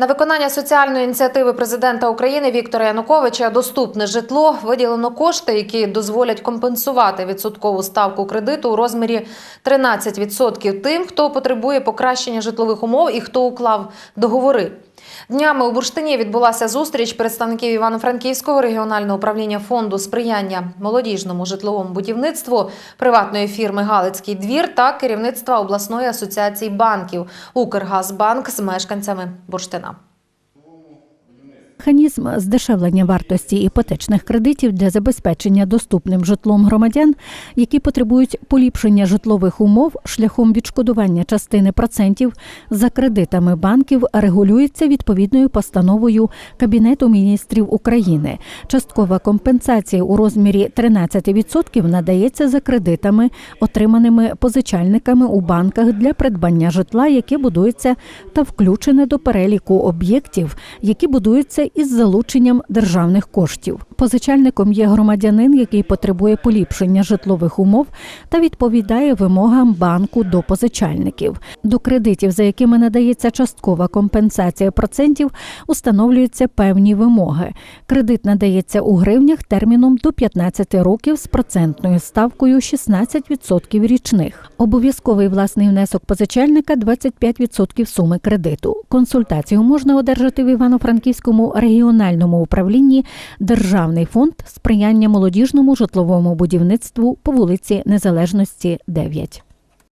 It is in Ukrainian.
На виконання соціальної ініціативи президента України Віктора Януковича доступне житло виділено кошти, які дозволять компенсувати відсоткову ставку кредиту у розмірі 13% тим, хто потребує покращення житлових умов і хто уклав договори. Днями у Бурштині відбулася зустріч представників Івано-Франківського регіонального управління фонду сприяння молодіжному житловому будівництву приватної фірми Галицький двір та керівництва обласної асоціації банків Укргазбанк з мешканцями Бурштина. Механізм здешевлення вартості іпотечних кредитів для забезпечення доступним житлом громадян, які потребують поліпшення житлових умов шляхом відшкодування частини процентів за кредитами банків, регулюється відповідною постановою Кабінету міністрів України. Часткова компенсація у розмірі 13% надається за кредитами, отриманими позичальниками у банках для придбання житла, яке будується та включене до переліку об'єктів, які будуються із залученням державних коштів. Позичальником є громадянин, який потребує поліпшення житлових умов та відповідає вимогам банку до позичальників. До кредитів, за якими надається часткова компенсація процентів, установлюються певні вимоги. Кредит надається у гривнях терміном до 15 років з процентною ставкою 16% річних. Обов'язковий власний внесок позичальника 25% суми кредиту. Консультацію можна одержати в Івано-Франківському регіональному управлінні Державний фонд сприяння молодіжному житловому будівництву по вулиці Незалежності 9.